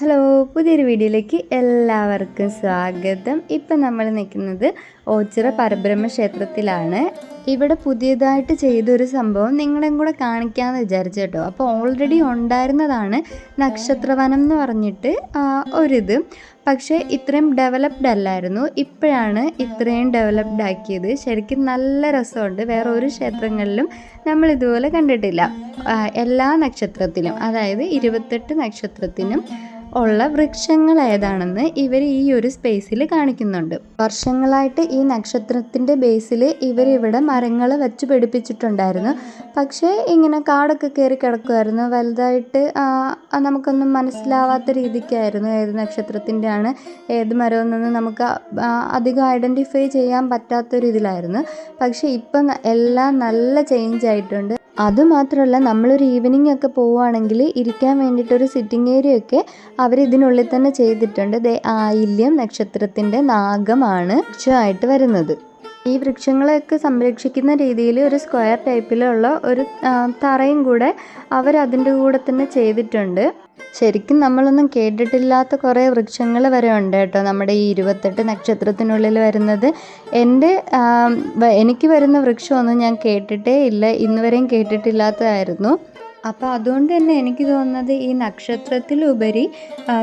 Hello പുതിയൊരു വീഡിയോയിലേക്ക് എല്ലാവർക്കും സ്വാഗതം. ഇപ്പം നമ്മൾ നിൽക്കുന്നത് ഓച്ചിറ പരബ്രഹ്മ ക്ഷേത്രത്തിലാണ് ഇവിടെ പുതിയതായിട്ട് ചെയ്തൊരു സംഭവം നിങ്ങളെയും കൂടെ കാണിക്കാമെന്ന് വിചാരിച്ചു കേട്ടോ. അപ്പോൾ ഓൾറെഡി ഉണ്ടായിരുന്നതാണ് നക്ഷത്രവനം എന്ന് പറഞ്ഞിട്ട് ഒരിത്. പക്ഷേ ഇത്രയും ഡെവലപ്ഡ് അല്ലായിരുന്നു. ഇപ്പോഴാണ് ഇത്രയും ഡെവലപ്ഡ് ആക്കിയത്. ശരിക്കും നല്ല രസമുണ്ട്. വേറെ ഒരു ക്ഷേത്രങ്ങളിലും നമ്മൾ ഇതുപോലെ കണ്ടിട്ടില്ല. എല്ലാ നക്ഷത്രത്തിലും അതായത് ഇരുപത്തെട്ട് നക്ഷത്രത്തിനും ഉള്ള വൃക്ഷങ്ങൾ ഏതാണെന്ന് ഇവർ ഈ ഒരു സ്പേസിൽ കാണിക്കുന്നുണ്ട്. വർഷങ്ങളായിട്ട് ഈ നക്ഷത്രത്തിന്റെ ബേസിൽ ഇവരിവിടെ മരങ്ങൾ വെച്ച് പിടിപ്പിച്ചിട്ടുണ്ടായിരുന്നു. പക്ഷേ ഇങ്ങനെ കാടൊക്കെ കയറി കിടക്കുമായിരുന്നു വലുതായിട്ട് നമുക്കൊന്നും മനസ്സിലാവാത്ത രീതിക്കായിരുന്നു ഏത് നക്ഷത്രത്തിന്റെയാണ് ഏത് മരമെന്നൊന്നും നമുക്ക് അധികം ഐഡന്റിഫൈ ചെയ്യാൻ പറ്റാത്തൊരു ഇതിലായിരുന്നു. പക്ഷേ ഇപ്പം എല്ലാം നല്ല ചേഞ്ച് ആയിട്ടുണ്ട്. അതുമാത്രമല്ല നമ്മളൊരു ഈവനിങ് ഒക്കെ പോവുകയാണെങ്കിൽ ഇരിക്കാൻ വേണ്ടിയിട്ടൊരു സിറ്റിംഗ് ഏരിയ ഒക്കെ അവർ ഇതിനുള്ളിൽ തന്നെ ചെയ്തിട്ടുണ്ട്. ദേ ആയില്യം നക്ഷത്രത്തിന്റെ നാഗമാണ് ആയിട്ട് വരുന്നത്. ഈ വൃക്ഷങ്ങളെയൊക്കെ സംരക്ഷിക്കുന്ന രീതിയിൽ ഒരു സ്ക്വയർ ടൈപ്പിലുള്ള ഒരു തറയും കൂടെ അവർ അതിന്റെ കൂടെ തന്നെ ചെയ്തിട്ടുണ്ട്. ശരിക്കും നമ്മളൊന്നും കേട്ടിട്ടില്ലാത്ത കുറേ വൃക്ഷങ്ങൾ വരെ ഉണ്ട് കേട്ടോ. നമ്മുടെ ഈ ഇരുപത്തെട്ട് നക്ഷത്രത്തിനുള്ളിൽ വരുന്നത്. എന്റെ എനിക്ക് വരുന്ന വൃക്ഷമൊന്നും ഞാൻ കേട്ടിട്ടേ ഇല്ല. ഇന്നുവരെയും കേട്ടിട്ടില്ലാത്തതായിരുന്നു. അപ്പോൾ അതുകൊണ്ട് തന്നെ എനിക്ക് തോന്നുന്നത് ഈ നക്ഷത്രത്തിലുപരി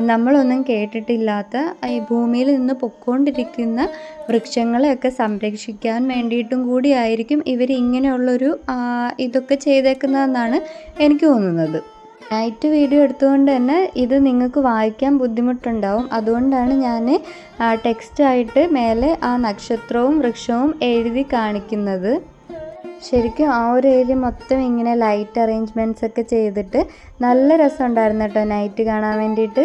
നമ്മളൊന്നും കേട്ടിട്ടില്ലാത്ത ഈ ഭൂമിയിൽ നിന്ന് പൊക്കോണ്ടിരിക്കുന്ന വൃക്ഷങ്ങളെയൊക്കെ സംരക്ഷിക്കാൻ വേണ്ടിയിട്ടും കൂടിയായിരിക്കും ഇവർ ഇങ്ങനെയുള്ളൊരു ഇതൊക്കെ ചെയ്തേക്കുന്നതെന്നാണ് എനിക്ക് തോന്നുന്നത്. നൈറ്റ് വീഡിയോ എടുത്തുകൊണ്ട് തന്നെ ഇത് നിങ്ങൾക്ക് വായിക്കാൻ ബുദ്ധിമുട്ടുണ്ടാവും. അതുകൊണ്ടാണ് ഞാൻ ടെക്സ്റ്റായിട്ട് മേലെ ആ നക്ഷത്രവും വൃക്ഷവും എഴുതി കാണിക്കുന്നത്. ശരിക്കും ആ ഒരു ഏരിയ മൊത്തം ഇങ്ങനെ ലൈറ്റ് അറേഞ്ച്മെന്റ്സ് ഒക്കെ ചെയ്തിട്ട് നല്ല രസമുണ്ടായിരുന്നു കേട്ടോ നൈറ്റ് കാണാൻ വേണ്ടിയിട്ട്.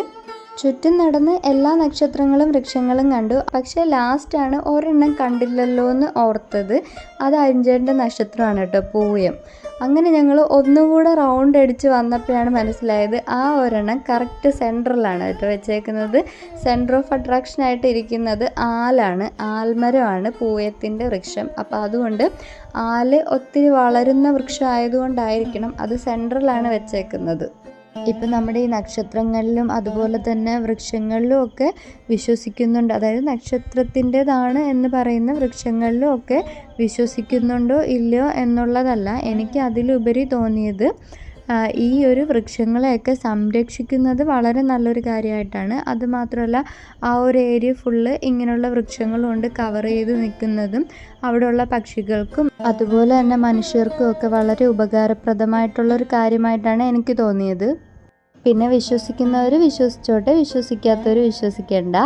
ചുറ്റും നടന്ന് എല്ലാ നക്ഷത്രങ്ങളും വൃക്ഷങ്ങളും കണ്ടു. പക്ഷേ ലാസ്റ്റാണ് ഒരെണ്ണം കണ്ടില്ലല്ലോ എന്ന് ഓർത്തത്. അത് അഞ്ചേന്റെ നക്ഷത്രമാണ് കേട്ടോ പൂയം. അങ്ങനെ ഞങ്ങൾ ഒന്നുകൂടെ റൗണ്ട് അടിച്ച് വന്നപ്പോഴാണ് മനസ്സിലായത് ആ ഒരെണ്ണം കറക്റ്റ് സെൻട്രലാണ് കേട്ടോ വെച്ചേക്കുന്നത്. സെന്റർ ഓഫ് അട്രാക്ഷൻ ആയിട്ട് ഇരിക്കുന്നത് ആലാണ് ആൽമരമാണ് പൂയത്തിന്റെ വൃക്ഷം. അപ്പോൾ അതുകൊണ്ട് ആൽ ഒത്തിരി വളരുന്ന വൃക്ഷം ആയതുകൊണ്ടായിരിക്കണം അത് സെൻട്രലാണ് വെച്ചേക്കുന്നത്. ഇപ്പം നമ്മുടെ ഈ നക്ഷത്രങ്ങളിലും അതുപോലെ തന്നെ വൃക്ഷങ്ങളിലും ഒക്കെ വിശ്വസിക്കുന്നുണ്ട്. അതായത് നക്ഷത്രത്തിന്റെതാണ് എന്ന് പറയുന്ന വൃക്ഷങ്ങളിലും ഒക്കെ വിശ്വസിക്കുന്നുണ്ടോ ഇല്ലയോ എന്നുള്ളതല്ല എനിക്ക് അതിലുപരി തോന്നിയത്. ഈ ഒരു വൃക്ഷങ്ങളെയൊക്കെ സംരക്ഷിക്കുന്നത് വളരെ നല്ലൊരു കാര്യമായിട്ടാണ്. അതുമാത്രമല്ല ആ ഒരു ഏരിയ ഫുള്ള് ഇങ്ങനെയുള്ള വൃക്ഷങ്ങൾ കൊണ്ട് കവർ ചെയ്ത് നിൽക്കുന്നതും അവിടെയുള്ള പക്ഷികൾക്കും അതുപോലെ തന്നെ മനുഷ്യർക്കും ഒക്കെ വളരെ ഉപകാരപ്രദമായിട്ടുള്ളൊരു കാര്യമായിട്ടാണ് എനിക്ക് തോന്നിയത്. പിന്നെ വിശ്വസിക്കുന്നവർ വിശ്വസിച്ചോട്ടെ വിശ്വസിക്കാത്തവർ വിശ്വസിക്കേണ്ട.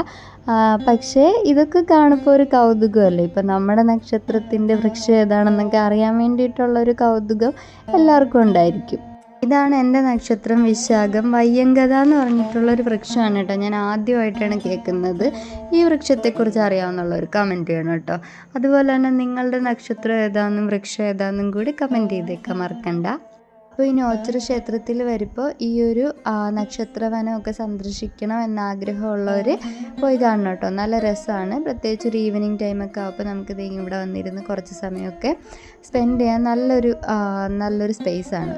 പക്ഷേ ഇതൊക്കെ കാണുമ്പോൾ ഒരു കൗതുകമല്ലേ? ഇപ്പം നമ്മുടെ നക്ഷത്രത്തിന്റെ വൃക്ഷം ഏതാണെന്നൊക്കെ അറിയാൻ വേണ്ടിയിട്ടുള്ളൊരു കൗതുകം എല്ലാവർക്കും ഉണ്ടായിരിക്കും. ഇതാണ് എന്റെ നക്ഷത്രം വിശാഖം. വയ്യങ്കത എന്ന് പറഞ്ഞിട്ടുള്ള ഒരു വൃക്ഷമാണ് കേട്ടോ. ഞാൻ ആദ്യമായിട്ടാണ് കേൾക്കുന്നത്. ഈ വൃക്ഷത്തെക്കുറിച്ച് അറിയാവുന്നുള്ള ഒരു കമന്റ് ചെയ്യണം കേട്ടോ. അതുപോലെ തന്നെ നിങ്ങളുടെ നക്ഷത്രം ഏതാണെന്നും വൃക്ഷം ഏതാണെന്നും കൂടി കമന്റ് ചെയ്തേക്കാൻ മറക്കണ്ട. അപ്പോൾ ഈ ഓച്ചിറ ക്ഷേത്രത്തിൽ വരുമ്പോൾ ഈ ഒരു നക്ഷത്രവനം നക്ഷത്രവനമൊക്കെ സന്ദർശിക്കണം എന്ന ആഗ്രഹമുള്ളവർ പോയി കാണണം കേട്ടോ. നല്ല രസമാണ്. പ്രത്യേകിച്ച് ഒരു ഈവനിങ് ടൈമൊക്കെ ആകുമ്പോൾ നമുക്ക് ഇവിടെ വന്നിരുന്ന് കുറച്ച് സമയമൊക്കെ സ്പെൻഡ് ചെയ്യാൻ നല്ലൊരു നല്ലൊരു സ്പേസാണ്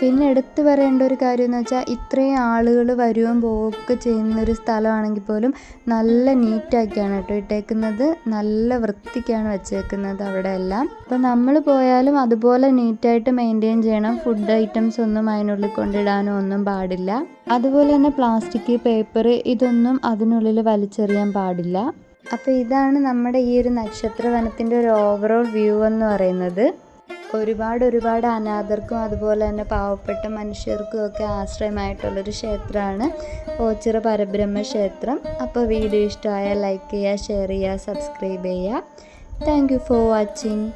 പിന്നെ എടുത്തു പറയേണ്ട ഒരു കാര്യം എന്ന് വെച്ചാൽ ഇത്രയും ആളുകൾ വരുകയും പോവുകയൊക്കെ ചെയ്യുന്ന ഒരു സ്ഥലമാണെങ്കിൽ പോലും നല്ല നീറ്റാക്കിയാണ് കേട്ടോ ഇട്ടേക്കുന്നത്. നല്ല വൃത്തിക്കാണ് വെച്ചേക്കുന്നത് അവിടെ എല്ലാം അപ്പോൾ നമ്മൾ പോയാലും അതുപോലെ നീറ്റായിട്ട് മെയിന്റെയിൻ ചെയ്യണം. ഫുഡ് ഐറ്റംസ് ഒന്നും അതിനുള്ളിൽ കൊണ്ടിടാനോ ഒന്നും പാടില്ല. അതുപോലെ തന്നെ പ്ലാസ്റ്റിക് പേപ്പർ ഇതൊന്നും അതിനുള്ളിൽ വലിച്ചെറിയാൻ പാടില്ല. അപ്പോൾ ഇതാണ് നമ്മുടെ ഈ ഒരു നക്ഷത്ര വനത്തിന്റെ ഒരു ഓവറോൾ വ്യൂ എന്ന് പറയുന്നത്. ഒരുപാട് ഒരുപാട് അനാഥർക്കും അതുപോലെ തന്നെ പാവപ്പെട്ട മനുഷ്യർക്കും ഒക്കെ ആശ്രയമായിട്ടുള്ളൊരു ക്ഷേത്രമാണ് ഓച്ചിറ പരബ്രഹ്മ ക്ഷേത്രം. അപ്പോൾ വീഡിയോ ഇഷ്ടമായാൽ ലൈക്ക് ചെയ്യുക ഷെയർ ചെയ്യുക സബ്സ്ക്രൈബ് ചെയ്യുക. Thank you for watching